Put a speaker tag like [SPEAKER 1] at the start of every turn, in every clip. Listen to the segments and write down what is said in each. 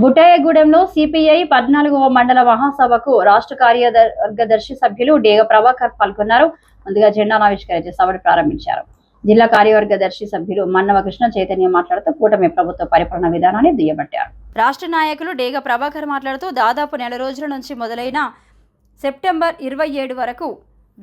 [SPEAKER 1] బుట్టాయగూడెంలో CPI పద్నాలుగవ మండల మహాసభకు రాష్ట్ర కార్యదర్శి సభ్యులు డేగ ప్రభాకర్ పాల్గొన్నారు. ముందుగా జెండాను ఆవిష్కరించి సభను ప్రారంభించారు. జిల్లా కార్యవర్గదర్శి సభ్యులు మన్నవ కృష్ణ చైతన్య మాట్లాడుతూ కూటమి ప్రభుత్వ పరిపాలన విధానాన్ని దుయ్యబట్టారు. రాష్ట్ర నాయకులు డేగ ప్రభాకర్ మాట్లాడుతూ దాదాపు నెల రోజుల నుంచి మొదలైన సెప్టెంబర్ ఇరవై ఏడు వరకు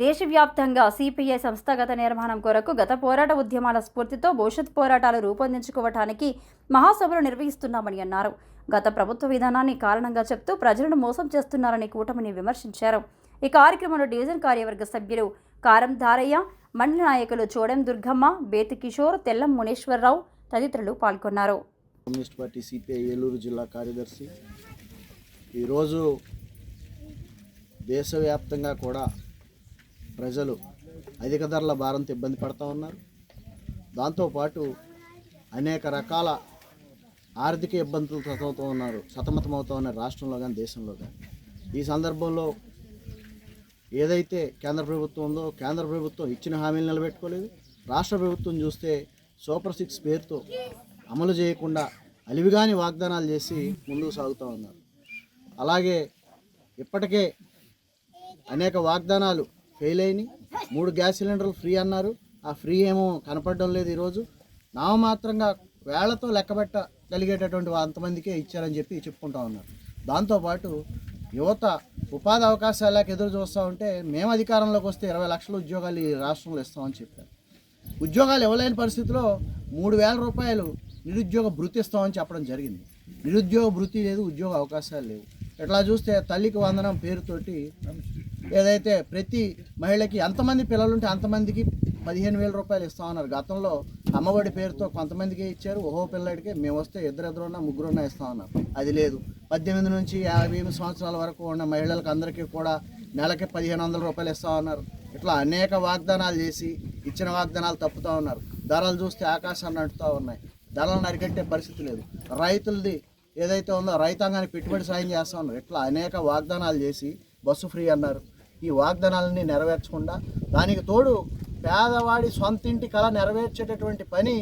[SPEAKER 1] దేశవ్యాప్తంగా సిపిఐ సంస్థాగత నిర్మాణం కొరకు గత పోరాట ఉద్యమాల స్ఫూర్తితో భవిష్యత్ పోరాటాలు రూపొందించుకోవటానికి మహాసభలు నిర్వహిస్తున్నామని అన్నారు. గత ప్రభుత్వ విధానాన్ని కారణంగా చెప్తూ ప్రజలను మోసం చేస్తున్నారని కూటమిని విమర్శించారు. ఈ కార్యక్రమంలో డివిజన్ కార్యవర్గ సభ్యులు కారం ధారయ్య మండల నాయకులు చోడెం దుర్గమ్మ బేతి కిషోర్ తెల్లం మునేశ్వరరావు తదితరులు పాల్గొన్నారు.
[SPEAKER 2] కమ్యూనిస్ట్ పార్టీ సిపిఐ ఏలూరు జిల్లా కార్యదర్శి ఈరోజు దేశవ్యాప్తంగా కూడా ప్రజలు అధిక ధరల భారంతో ఇబ్బంది పడుతూ ఉన్నారు. దాంతోపాటు అనేక రకాల ఆర్థిక ఇబ్బందులు సతమవుతూ ఉన్నారు. సతమతమవుతూ ఉన్నారు రాష్ట్రంలో కానీ దేశంలో కానీ ఈ సందర్భంలో ఏదైతే కేంద్ర ప్రభుత్వం ఉందో కేంద్ర ప్రభుత్వం ఇచ్చిన హామీలు నిలబెట్టుకోలేదు. రాష్ట్ర ప్రభుత్వం చూస్తే సూపర్ సిక్స్ పేరుతో అమలు చేయకుండా అలివిగాని వాగ్దానాలు చేసి ముందుకు సాగుతూ ఉన్నారు. అలాగే ఇప్పటికే అనేక వాగ్దానాలు ఫెయిల్ అయినాయి. మూడు గ్యాస్ సిలిండర్లు ఫ్రీ అన్నారు. ఆ ఫ్రీ ఏమో కనపడడం లేదు ఈరోజు. నామమాత్రంగా వేళ్ళతో లెక్కబెట్టగలిగేటటువంటి అంతమందికే ఇచ్చారని చెప్పి చెప్పుకుంటా ఉన్నారు. దాంతోపాటు యువత ఉపాధి అవకాశాలకు ఎదురు చూస్తూ ఉంటే మేము అధికారంలోకి వస్తే ఇరవై లక్షల ఉద్యోగాలు ఈ రాష్ట్రంలో ఇస్తామని చెప్పారు. ఉద్యోగాలు ఇవ్వలేని పరిస్థితిలో మూడు వేల రూపాయలు నిరుద్యోగ భృతి ఇస్తామని చెప్పడం జరిగింది. నిరుద్యోగ భృతి లేదు ఉద్యోగ అవకాశాలు లేవు. ఇట్లా చూస్తే తల్లికి వందనం పేరుతోటి ఏదైతే ప్రతి మహిళకి ఎంతమంది పిల్లలు ఉంటే అంతమందికి పదిహేను వేల రూపాయలు ఇస్తామన్నారు గతంలో అమ్మఒడి పేరుతో కొంతమందికి ఇచ్చారు. ఓహో పిల్లడికి మేము వస్తే ఇద్దరిద్దరున్నా ముగ్గురున్నా ఇస్తామన్నారు అది లేదు. పద్దెనిమిది నుంచి యాభై ఎనిమిది సంవత్సరాల వరకు ఉన్న మహిళలకు అందరికీ కూడా నెలకి పదిహేను వందల రూపాయలు ఇస్తామన్నారు ఇట్లా అనేక వాగ్దానాలు చేసి ఇచ్చిన వాగ్దానాలు తప్పుతూ ఉన్నారు. ధరలు చూస్తే ఆకాశాన్ని అంటుతూ ఉన్నాయి. ధరలను అరికట్టే పరిస్థితి లేదు. రైతులది ఏదైతే ఉందో రైతాంగానికి పెట్టుబడి సాయం చేస్తా ఉన్నారు. ఇట్లా అనేక వాగ్దానాలు చేసి బస్సు ఫ్రీ అన్నారు. ఈ వాగ్దానాలన్నీ నెరవేర్చకుండా దానికి తోడు పేదవాడి సొంత ఇంటి కళ నెరవేర్చేటటువంటి పని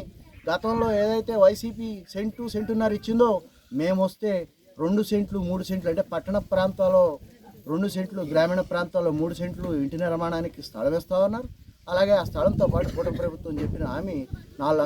[SPEAKER 2] గతంలో ఏదైతే వైసీపీ సెంటు సెంటున్నర ఇచ్చిందో మేము వస్తే రెండు సెంట్లు మూడు సెంట్లు అంటే పట్టణ ప్రాంతాల్లో రెండు సెంట్లు గ్రామీణ ప్రాంతాల్లో మూడు సెంట్లు ఇంటి నిర్మాణానికి స్థలం ఇస్తా ఉన్నారు అలాగే ఆ స్థలంతో పాటు కూటమి ప్రభుత్వం చెప్పిన హామీ నాలుగు